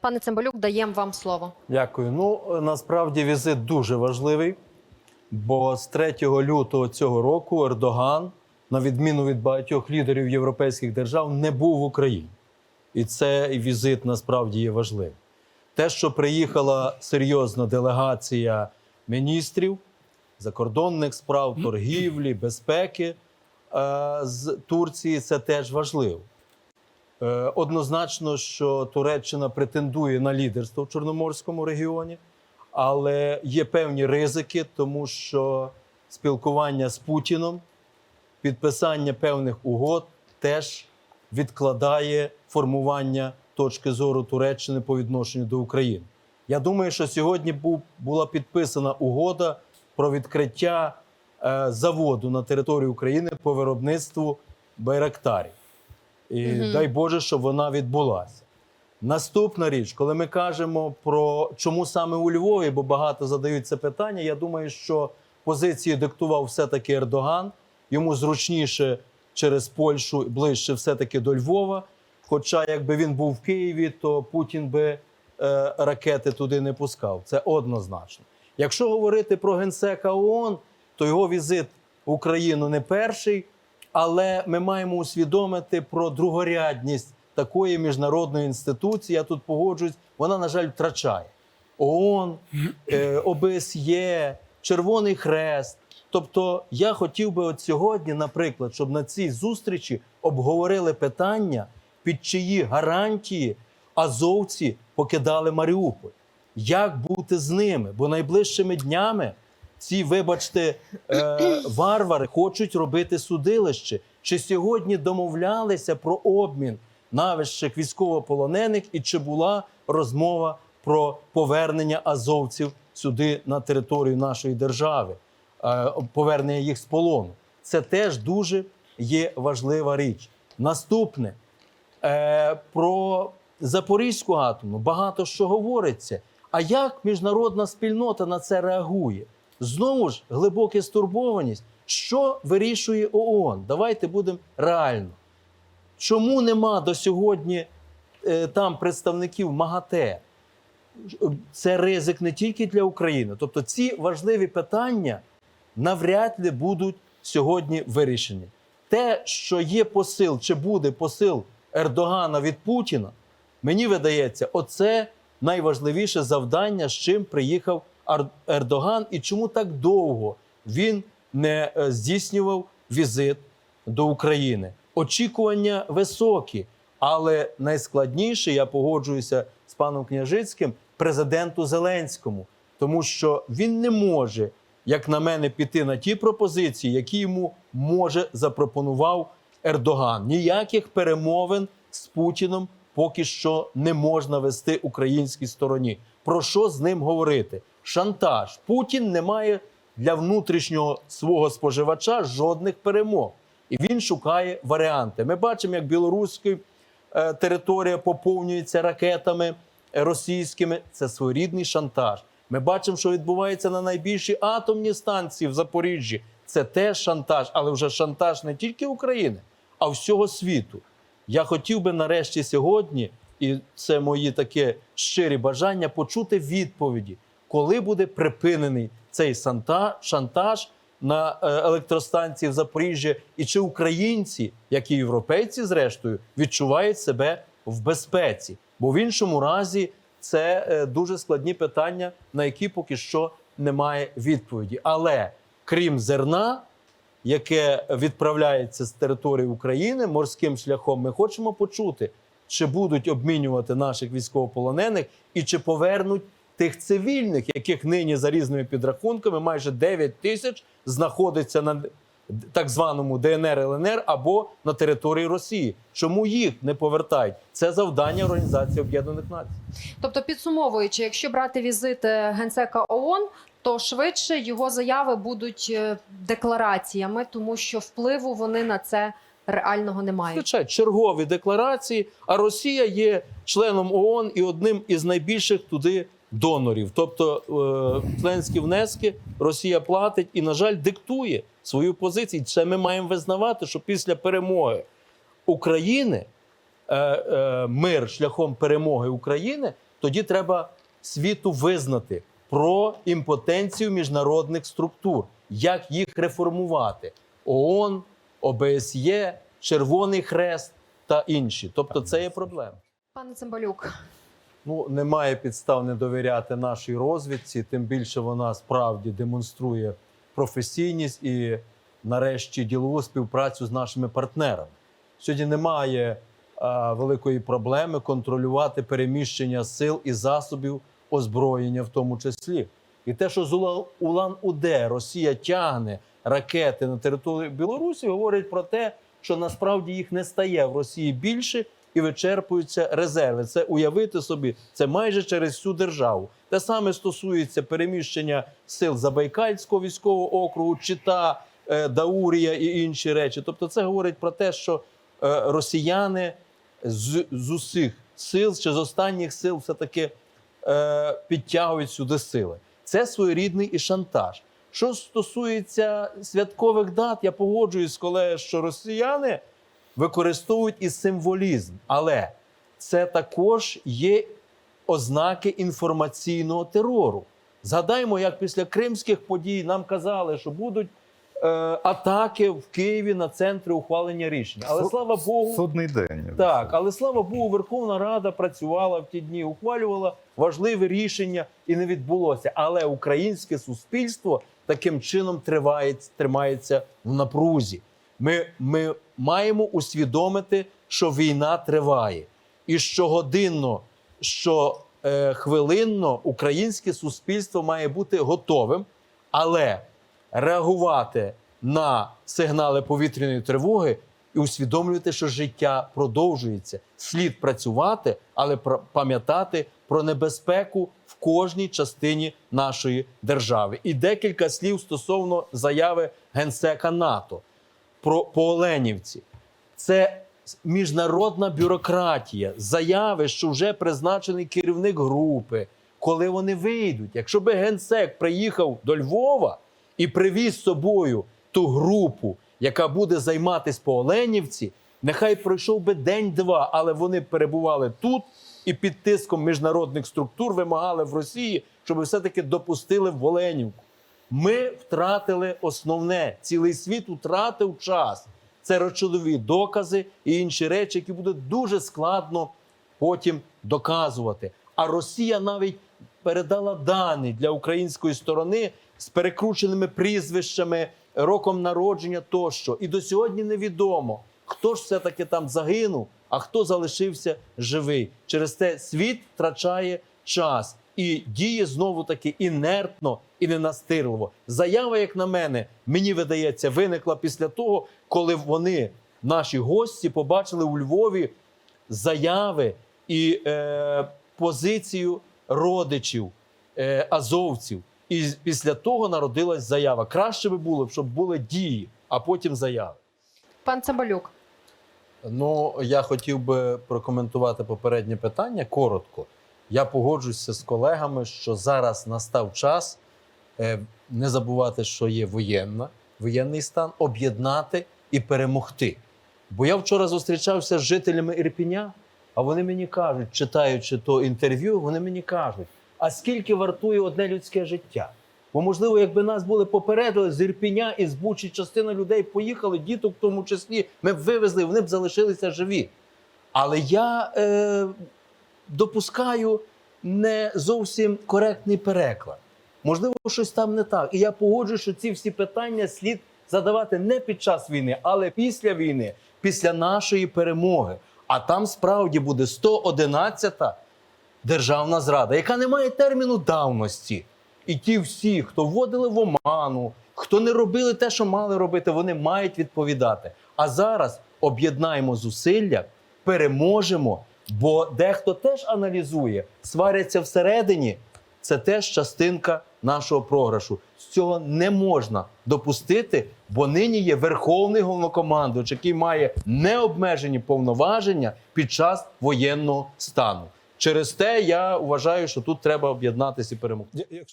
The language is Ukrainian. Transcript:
Пане Цимбалюк, даємо вам слово. Дякую. Ну насправді візит дуже важливий, бо з 3 лютого цього року Ердоган, на відміну від багатьох лідерів європейських держав, не був в Україні. І цей візит насправді є важливим. Те, що приїхала серйозна делегація міністрів закордонних справ, торгівлі, безпеки е, з Турції, це теж важливо. Е, Однозначно, що Туреччина претендує на лідерство в Чорноморському регіоні, але є певні ризики, тому що спілкування з Путіном, підписання певних угод теж відкладає формування точки зору Туреччини по відношенню до України. Я думаю, що сьогодні була підписана угода про відкриття е, заводу на території України по виробництву байрактарів. І Мгм. дай Боже, щоб вона відбулася. Наступна річ, коли ми кажемо про чому саме у Львові, бо багато задають це питання. Я думаю, що позиції диктував все-таки Ердоган. Йому зручніше через Польщу ближче все-таки до Львова. Хоча, якби він був в Києві, то Путін би е, ракети туди не пускав. Це однозначно. Якщо говорити про генсека ООН, то його візит в Україну не перший, але ми маємо усвідомити про другорядність такої міжнародної інституції. Я тут погоджуюсь, вона, на жаль, втрачає. ООН, е, ОБСЄ, Червоний Хрест. Тобто, я хотів би от сьогодні, наприклад, щоб на цій зустрічі обговорили питання, під чиї гарантії азовці покидали Маріуполь. Як бути з ними? Бо найближчими днями ці, вибачте, е, варвари хочуть робити судилище. Чи сьогодні домовлялися про обмін навищих військовополонених, і чи була розмова про повернення азовців сюди на територію нашої держави, е, повернення їх з полону? Це теж дуже є важлива річ. Наступне е, про Запорізьку атомну багато що говориться. А як міжнародна спільнота на це реагує? Знову ж глибока стурбованість. Що вирішує ООН? Давайте будемо реально. Чому нема до сьогодні е, там представників МАГАТЕ? Це ризик не тільки для України. Тобто ці важливі питання навряд ли будуть сьогодні вирішені. Те, що є посил, чи буде посил Ердогана від Путіна, мені видається, оце найважливіше завдання, з чим приїхав Ердоган, і чому так довго він не е, здійснював візит до України. Очікування високі, але найскладніше, я погоджуюся з паном Княжицьким, президенту Зеленському, тому що він не може, як на мене, піти на ті пропозиції, які йому може запропонував Ердоган. Ніяких перемовин з Путіном поки що не можна вести українській стороні. Про що з ним говорити? Шантаж. Путін не має для внутрішнього свого споживача жодних перемог. І він шукає варіанти. Ми бачимо, як білоруська е, територія поповнюється ракетами е, російськими. Це своєрідний шантаж. Ми бачимо, що відбувається на найбільшій атомній станції в Запоріжжі. Це теж шантаж, але вже шантаж не тільки України, а всього світу. Я хотів би нарешті сьогодні, і це мої таке щирі бажання, почути відповіді, коли буде припинений цей шантаж на е, електростанції в Запоріжжі, і чи українці, як і європейці, зрештою, відчувають себе в безпеці. Бо в іншому разі це е, дуже складні питання, на які поки що немає відповіді. Але крім зерна, яке відправляється з території України морським шляхом, ми хочемо почути, чи будуть обмінювати наших військовополонених і чи повернуть тих цивільних, яких нині за різними підрахунками майже 9 тисяч знаходиться на так званому ДНР ЛНР або на території Росії. Чому їх не повертають? Це завдання Організації Об'єднаних Націй. Тобто, підсумовуючи, якщо брати візит е, генсека ООН, то швидше його заяви будуть е, деклараціями, тому що впливу вони на це реального не мають. Звичайно, чергові декларації. А Росія є членом ООН і одним із найбільших туди донорів. Тобто е, членські внески Росія платить і, на жаль, диктує свою позицію. Це ми маємо визнавати, що після перемоги України е, е, мир шляхом перемоги України тоді треба світу визнати про імпотенцію міжнародних структур, як їх реформувати. ООН, ОБСЄ, Червоний Хрест та інші. Тобто, це є проблема. Пане Цимбалюк, Ну, немає підстав не довіряти нашій розвідці, тим більше вона справді демонструє професійність і, нарешті, ділову співпрацю з нашими партнерами. Сьогодні немає а, великої проблеми контролювати переміщення сил і засобів озброєння, в тому числі. І те, що з Ула- Улан-Удэ Росія тягне ракети на територію Білорусі, говорить про те, що насправді їх не стає в Росії більше і вичерпуються резерви. Це уявити собі, це майже через всю державу. Те саме стосується переміщення сил Забайкальського військового округу, Чита, е, Даурія і інші речі. Тобто, це говорить про те, що е, росіяни з, з усіх сил чи з останніх сил все таки е, підтягують сюди сили. Це своєрідний і шантаж. Що стосується святкових дат, я погоджуюсь з колегою, що росіяни використовують і символізм, але це також є ознаки інформаційного терору. Згадаймо, як після кримських подій нам казали, що будуть е, атаки в Києві на центри ухвалення рішення. Але Суд- слава Богу, Судний день. так, але слава Богу, Верховна Рада працювала в ті дні, ухвалювала важливе рішення і не відбулося. Але українське суспільство таким чином триває, тримається в напрузі. Ми, ми маємо усвідомити, що війна триває, і щогодинно, що е, хвилинно українське суспільство має бути готовим, але реагувати на сигнали повітряної тривоги і усвідомлювати, що життя продовжується. Слід працювати, але пам'ятати про небезпеку в кожній частині нашої держави. І декілька слів стосовно заяви генсека НАТО про по Оленівці. Це міжнародна бюрократія, заяви, що вже призначений керівник групи. Коли вони вийдуть, якщо би генсек приїхав до Львова і привіз з собою ту групу, яка буде займатися по Оленівці, нехай пройшов би день-два, але вони перебували тут і під тиском міжнародних структур вимагали в Росії, щоб все-таки допустили в Оленівку. Ми втратили основне. Цілий світ втратив час. Це речові докази і інші речі, які буде дуже складно потім доказувати. А Росія навіть передала дані для української сторони з перекрученими прізвищами, роком народження тощо. І до сьогодні невідомо, хто ж все-таки там загинув, а хто залишився живий. Через те світ втрачає час і діє знову таки інертно і ненастирливо. Заява, як на мене, мені видається, виникла після того, коли вони, наші гості, побачили у Львові заяви і е, позицію родичів е, азовців. І після того народилась заява. Краще би було, щоб були дії, а потім заяви. пан Цимбалюк. Ну, я хотів би прокоментувати попереднє питання коротко. Я погоджуюся з колегами, що зараз настав час е, не забувати, що є воєнна, воєнний стан, об'єднати і перемогти. Бо я вчора зустрічався з жителями Ірпіня, а вони мені кажуть, читаючи то інтерв'ю, вони мені кажуть, а скільки вартує одне людське життя? Бо, можливо, якби нас були попередили з Ірпіня і з Бучі частина людей поїхали, діток в тому числі, ми б вивезли, вони б залишилися живі. Але я е, допускаю не зовсім коректний переклад. Можливо, щось там не так. І я погоджуюсь, що ці всі питання слід задавати не під час війни, але після війни, після нашої перемоги. А там справді буде 111-та державна зрада, яка не має терміну давності. І ті всі, хто вводили в оману, хто не робили те, що мали робити, вони мають відповідати. А зараз об'єднаємо зусилля, переможемо, бо дехто теж аналізує, сваряться всередині. Це теж частинка нашого програшу. З цього не можна допустити, бо нині є верховний головнокомандувач, який має необмежені повноваження під час воєнного стану. Через те я вважаю, що тут треба об'єднатися і перемогти.